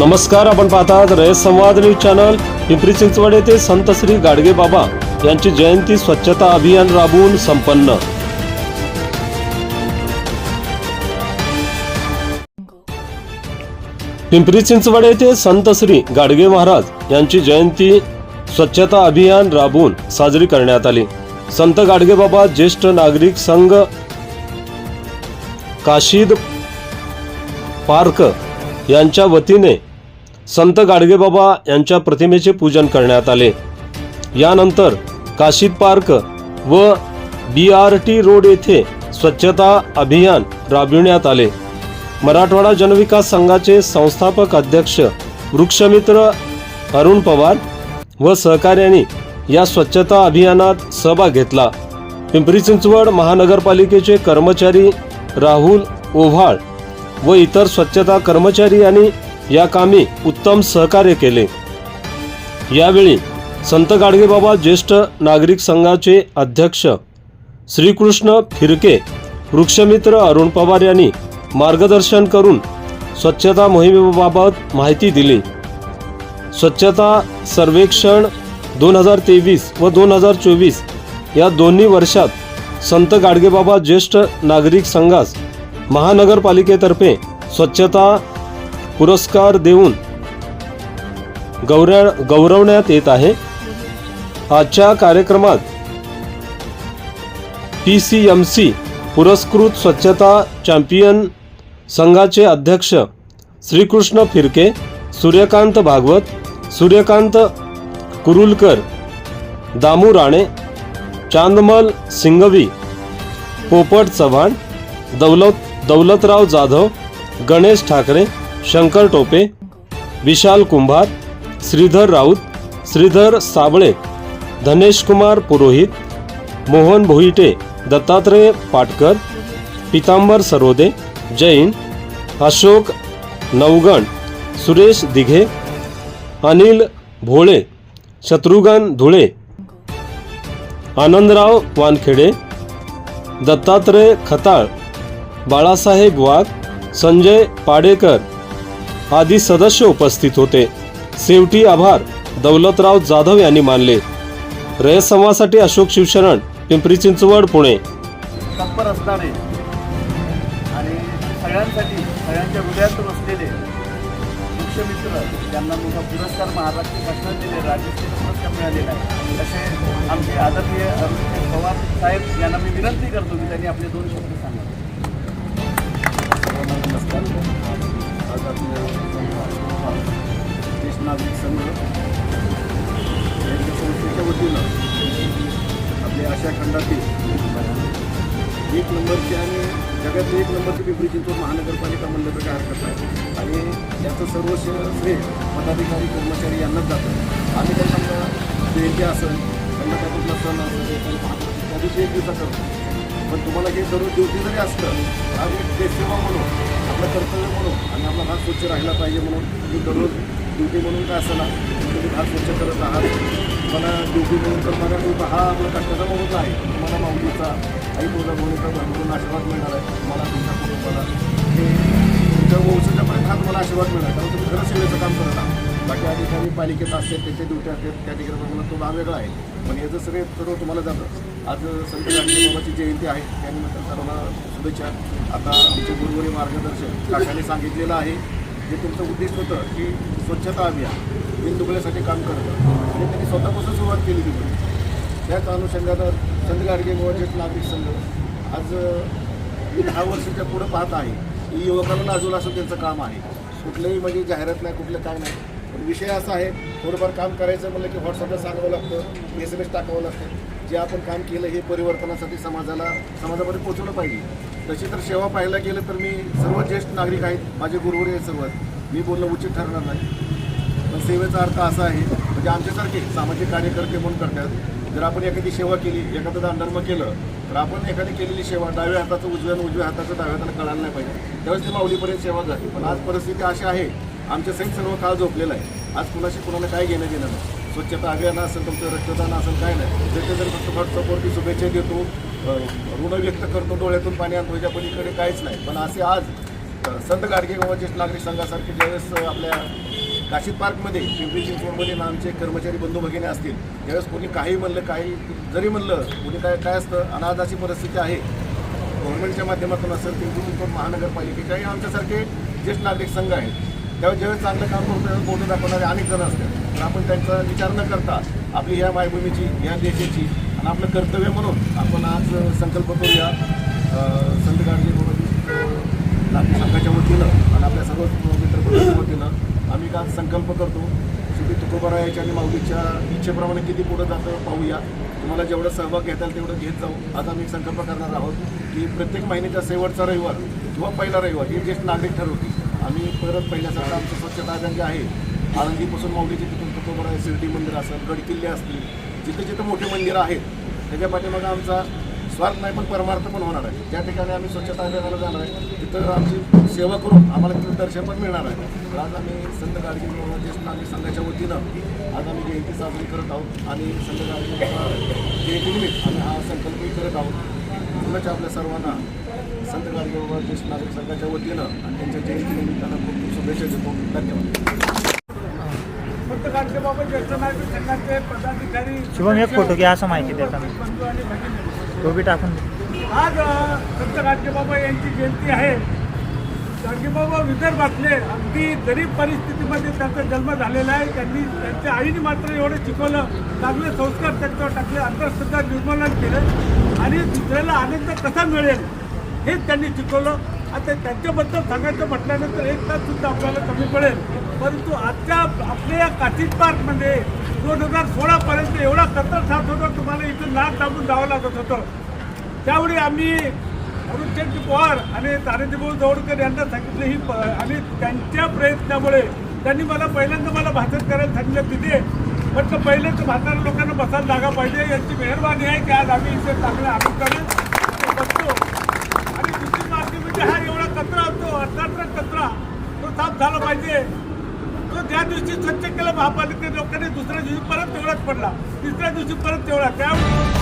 नमस्कार आपण पाहतात रयत संवाद न्यूज चॅनल. पिंपरी चिंचवड येथे संत श्री गाडगे बाबा यांची जयंती स्वच्छता अभियान राबवून संपन्न. पिंपरी चिंचवड येथे संत श्री गाडगे महाराज यांची जयंती स्वच्छता अभियान राबवून साजरी करण्यात आली. संत गाडगे बाबा ज्येष्ठ नागरिक संघ काशीद पार्क यांच्या वतीने संत गाडगेबाबा यांच्या प्रतिमेचे पूजन करण्यात आले. यानंतर काशीद पार्क व बी आर टी रोड येथे स्वच्छता अभियान राबविण्यात आले. मराठवाडा जनविकास संघाचे संस्थापक अध्यक्ष वृक्षमित्र अरुण पवार व सहकार्यांनी या स्वच्छता अभियानात सहभाग घेतला. पिंपरी चिंचवड महानगरपालिकेचे कर्मचारी राहुल ओव्हाळ व इतर स्वच्छता कर्मचारी यांनी या कामी उत्तम सहकार्य केले. यावेळी संत गाडगेबाबा ज्येष्ठ नागरिक संघाचे अध्यक्ष श्रीकृष्ण फिरके वृक्षमित्र अरुण पवार यांनी मार्गदर्शन करून स्वच्छता मोहिमेबाबत माहिती दिली. स्वच्छता सर्वेक्षण दोन हजार तेवीस व दोन हजार चोवीस या दोन्ही वर्षात संत गाडगेबाबा ज्येष्ठ नागरिक संघास महानगरपालिकेतर्फे स्वच्छता पुरस्कार देऊन गौरव गौरवण्यात येत आहे. आजच्या कार्यक्रमात पी सी एम सी पुरस्कृत स्वच्छता चॅम्पियन संघाचे अध्यक्ष श्रीकृष्ण फिरके सूर्यकांत भागवत सूर्यकांत कुरुलकर दामू राणे चांदमल सिंगवी पोपट चव्हाण दौलत दौलतराव जाधव गणेश ठाकरे शंकर टोपे विशाल कुंभार श्रीधर राऊत श्रीधर साबळे धनेश कुमार पुरोहित मोहन भोईटे दत्तात्रय पाटकर पितांबर सरोदे जैन अशोक नवगण सुरेश दिघे अनिल भोळे शत्रुघ्न धुळे आनंदराव वानखेडे दत्तात्रय खताळ बाळासाहेब वाघ संजय पाडेकर आदी सदस्य उपस्थित होते. शेवटी आभार दौलतराव जाधव यांनी मानले. रयसंवासाठी अशोक शिवशरण पिंपरी चिंचवड पुणे. तत्पर असणारे आणि सगळ्यांसाठी सगळ्यांच्या हृदयात बसलेले वृक्षमित्र ज्यांना मोठा पुरस्कार महाराष्ट्र शासनाने पुरस्कार मिळालेला आहे. असे आमचे आदरणीय पवार साहेब यांना मी विनंती करतो की त्यांनी आपले दोन शब्द सांगा नागरिक संघ यांच्या संस्थेच्या वतीनं आपल्या आशा खंडातील एक नंबरची आणि जगातली एक नंबरची पिंपरी चिंचवड महानगरपालिका म्हणलं तर काय हरकत नाही आणि त्याचं सर्व श्रेय पदाधिकारी कर्मचारी यांनाच जातं. आम्ही समजा जयंती असेल त्यांना त्या कुठला सण असेल त्या दिवशी एक दिवसा करतो पण तुम्हाला हे जरूर ड्युटी जरी असलं आम्ही एक देशसेवा म्हणून आपलं कर्तव्य म्हणून आणि आपला हात स्वच्छ राहिला पाहिजे म्हणून मी दररोज ड्युटी म्हणून काय असेल तुम्ही हात स्वच्छ करत आहात. मला ड्युटी म्हणून तर मला ड्युटी हा आपला कष्टाचा म्हणून आहे. तुम्हाला माऊलीचा आई तुझा भूमीचा भरपूर आशीर्वाद मिळणार आहे. तुम्हाला तुमच्या कुटुंबाला. हे तुमच्या वंशाच्यापर्यंत प्रयत्नात तुम्हाला आशीर्वाद मिळणार कारण तुम्ही खरं सेवेचं काम करत आहात. बाकी अधिकारी पालिकेत असतात त्यांचे ड्युटी असतात त्या ठिकाणी प्रमाणात तो भाग वेगळा आहे. पण याचं सगळे सर्व तुम्हाला जातं आज संत गांधी बाबाची जयंती आहे त्यानिमित्त सर्वांना शुभेच्छा. आता आमचे गुरुवरी मार्गदर्शक काकाने सांगितलेलं आहे जे तुमचं उद्दिष्ट होतं की स्वच्छता अभियान बिनदुबळ्यासाठी काम करतं आणि त्यांनी स्वतःपासून सुरुवात केली तिथे त्याच अनुषंगानं चंद गाडगे गोवाचे नागरिक संघ आज मी दहा वर्षाच्या पुढं पाहत आहे. की युवकांना अजून असं त्यांचं काम आहे. कुठलंही म्हणजे जाहिरात नाही कुठलं काम नाही. पण विषय असा आहे थोडंफार काम करायचं म्हणलं की व्हॉट्सअपला सांगावं लागतं एस एम एस टाकावं लागतं. जे आपण काम केलं हे परिवर्तनासाठी समाजाला समाजामध्ये पोचवलं पाहिजे. तशी तर सेवा पाहायला गेलं तर मी सर्व ज्येष्ठ नागरिक आहेत माझे गुरुवर आहेत सर्व. मी बोलणं उचित ठरणार नाही. पण सेवेचा अर्थ असा आहे म्हणजे आमच्यासारखे सामाजिक कार्यकर्ते म्हणून करतात. जर आपण एखादी सेवा केली एखादं दानधर्म केलं तर आपण एखादी केलेली सेवा डाव्या हाताचं उजव्या आणि उजव्या हाताचं डाव्या हाताला कळायला नाही पाहिजे. त्यावेळेस ती माऊलीपर्यंत सेवा झाली पण आज परिस्थिती अशी आहे आमच्या सैन सर्व काळ झोपलेला आहे. आज कुणाशी कुणाला काय घेणं देणं नाही. स्वच्छता अभियान असेल तुमचं रक्तदान असेल काय नाही. त्याचे जर फक्त व्हॉट्सअपवरती शुभेच्छा देतो. ऋण व्यक्त करतो डोळ्यातून पाणी आणतो याच्या पलीकडे काहीच नाही. पण असे आज संत गाडगे ज्येष्ठ नागरिक संघासारखे ज्यावेळेस आपल्या काशीद पार्कमध्ये पिंपरी चिंचवडमध्ये ना आमचे कर्मचारी बंधू भगिनी असतील त्यावेळेस कोणी काही म्हणलं काही जरी म्हणलं कोणी काय काय असतं आणि परिस्थिती आहे गव्हर्नमेंटच्या माध्यमातून असेल पिंपरी चिंचवड महानगरपालिकेच्याही आमच्यासारखे ज्येष्ठ नागरिक संघ आहेत त्यावेळेस ज्यावेळेस चांगलं काम करतो त्यावेळेस बोलून दाखवणारे अनेक जण असतात. तर आपण त्यांचा विचार न करता आपली ह्या मायभूमीची ह्या देशाची आणि आपलं कर्तव्य म्हणून आपण आज संकल्प करूया. संत गाडगे म्हणून नागरिक संघाच्या वतीनं आणि आपल्या सर्व मित्रपक्षाच्या वतीनं आम्ही आज संकल्प करतो. शेवटी तुकोबारायाच्या आणि माऊलीच्या इच्छेप्रमाणे किती पुढं जातं पाहूया. तुम्हाला जेवढं सहभाग घेता येईल तेवढं घेत जाऊ. आज आम्ही संकल्प करणार आहोत की प्रत्येक महिन्याच्या शेवटचा रविवार किंवा पहिला रविवार हे ज्येष्ठ नागरिक ठरवतील. आम्ही परत पहिल्यासारखं आमचं स्वच्छता अभियान जे आहे आनंदीपासून माऊलीचे तिथून तुकोबारा शिर्डी मंदिर असेल गडकिल्ले असतील जिथे जिथे मोठे मंदिरं आहेत त्याच्या पाठीमागं आमचा स्वार्थ नाही पण परमार्थ पण होणार आहे. ज्या ठिकाणी आम्ही स्वच्छता अभियानाला जाणार आहे तिथं आमची सेवा करून आम्हाला तिथं दर्शन पण मिळणार आहे. तर आज आम्ही संत गाडगी बाबा ज्येष्ठ नागरिक संघाच्या वतीनं आज आम्ही जयंती साजरी करत आहोत आणि संत गाडगी जयंतीनिमित्त आम्ही हा संकल्पही करत आहोत. म्हणूनच आपल्या सर्वांना संत गाडगे बाबा ज्येष्ठ नागरिक संघाच्या वतीनं आणि त्यांच्या जयंतीनिमित्तानं खूप खूप शुभेच्छा देतो. धन्यवाद. फक्त गाडगेबाबा ज्येष्ठ नागरिक संघाचे पदाधिकारी शुभम एक फोटो घ्या असं माहिती बंधू आणि भगिनी तो बी टाकून आज संत गाडगेबाबा यांची जयंती आहे. गाडगेबाबा विदर्भातले अगदी गरीब परिस्थितीमध्ये त्यांचा जन्म झालेला आहे. त्यांनी त्यांच्या आईने मात्र एवढं शिकवलं. चांगले संस्कार त्यांच्यावर टाकले. अंधश्रद्धा निर्मूलन केलं. आणि दुसऱ्याला आनंद कसा मिळेल हेच त्यांनी शिकवलं. आता त्यांच्याबद्दल सांगायचं म्हटल्यानंतर एक तास सुद्धा आपल्याला कमी पडेल. परंतु आजच्या आपल्या या काशीद पार्कमध्ये दोन हजार सोळापर्यंत एवढा कतर साथ होता तुम्हाला इथून नाक दाबून जावं लागत होतं. त्यावेळी आम्ही अरुणचंद पवार आणि तानाजीभाऊ जवळकर यांना सांगितलं ही प- आणि त्यांच्या प्रयत्नामुळे त्यांनी मला पहिल्यांदा मला भाषण करायला सांगितलं तिथे म्हटलं पहिलेच म्हाताऱ्या लोकांना बसायला जागा पाहिजे यांची मेहरबानी आहे की आज आम्ही इथे चांगल्या आनंदाने बसतो. म्हणजे हा एवढा कचरा होतो अर्धाचा कचरा तो साफ झाला पाहिजे. तो ज्या दिवशी स्वच्छ केला महापालिकेच्या लोकांनी दुसऱ्या दिवशी परत तेवढाच पडला. तिसऱ्या दिवशी परत तेवढा. त्यामुळे